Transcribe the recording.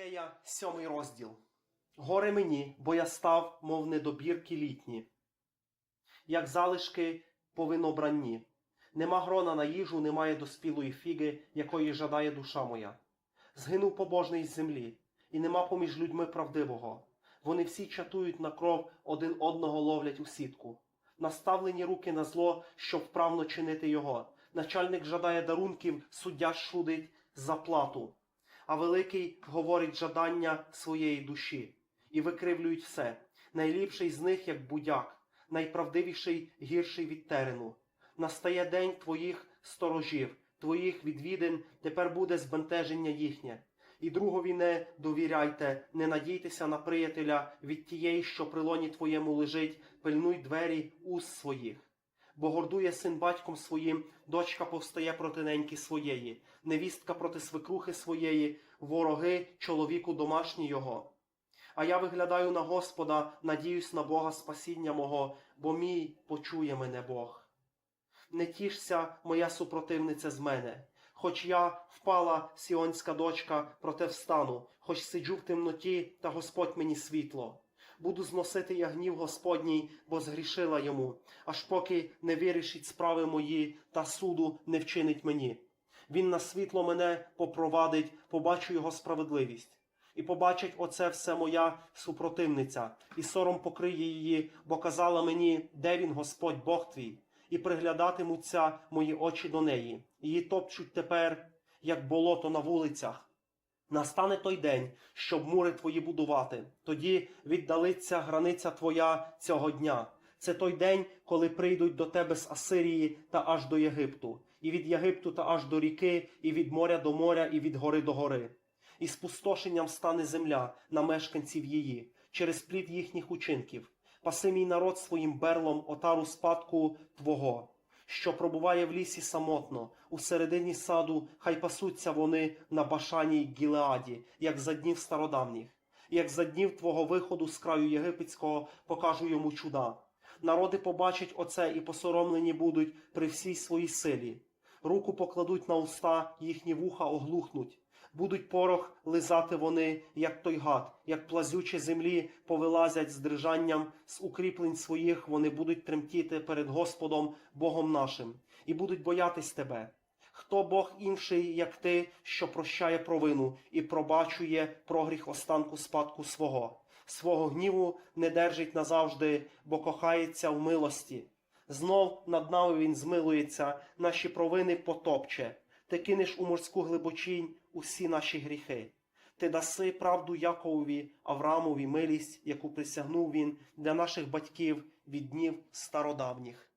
Михея, сьомий розділ. Горе мені, бо я став, мов недобірки літні, як залишки по винобранні. Нема грона на їжу, немає доспілої фіги, якої жадає душа моя. Згинув побожний з землі, і нема поміж людьми правдивого. Вони всі чатують на кров, один одного ловлять у сітку. Наставлені руки на зло, щоб вправно чинити його. Начальник жадає дарунків, суддя шудить заплату. А великий говорить жадання своєї душі і викривлюють все. Найліпший з них, як будяк, найправдивіший гірший від терену. Настає день твоїх сторожів, твоїх відвідин, тепер буде збентеження їхнє. І другові не довіряйте, не надійтеся на приятеля від тієї, що при лоні твоєму лежить, пильнуй двері уст своїх. Бо гордує син батьком своїм, дочка повстає проти неньки своєї, невістка проти свекрухи своєї, вороги чоловіку домашній його. А я виглядаю на Господа, надіюсь на Бога спасіння мого, бо мій почує мене Бог. Не тішся, моя супротивниця з мене. Хоч я впала, сіонська дочка, проте встану, хоч сиджу в темноті, та Господь мені світло. Буду зносити я гнів Господній, бо згрішила йому, аж поки не вирішить справи мої та суду не вчинить мені. Він на світло мене попровадить, побачу його справедливість. І побачить оце все моя супротивниця, і сором покриє її, бо казала мені, де він, Господь Бог твій, і приглядатимуться мої очі до неї. Її топчуть тепер, як болото на вулицях. Настане той день, щоб мури твої будувати. Тоді віддалиться границя твоя цього дня. Це той день, коли прийдуть до тебе з Асирії та аж до Єгипту, і від Єгипту та аж до ріки, і від моря до моря, і від гори до гори. І спустошенням стане земля на мешканців її, через плід їхніх учинків. Паси мій народ своїм берлом отару спадку Твого що пробуває в лісі самотно, у середині саду, хай пасуться вони на башані Гілеаді, як за днів стародавніх, як за днів твого виходу з краю єгипетського покажу йому чуда. Народи побачать оце і посоромлені будуть при всій своїй силі. Руку покладуть на уста, їхні вуха оглухнуть. Будуть порох лизати вони, як той гад, як плазючі землі повилазять з дрижанням, з укріплень своїх вони будуть тремтіти перед Господом, Богом нашим, і будуть боятись тебе. Хто Бог інший, як ти, що прощає провину і пробачує прогріх останку спадку свого, свого гніву не держить назавжди, бо кохається в милості. Знов над нами він змилується, наші провини потопче. Ти кинеш у морську глибочинь усі наші гріхи. Ти даси правду Яковові, Авраамові милість, яку присягнув він для наших батьків від днів стародавніх.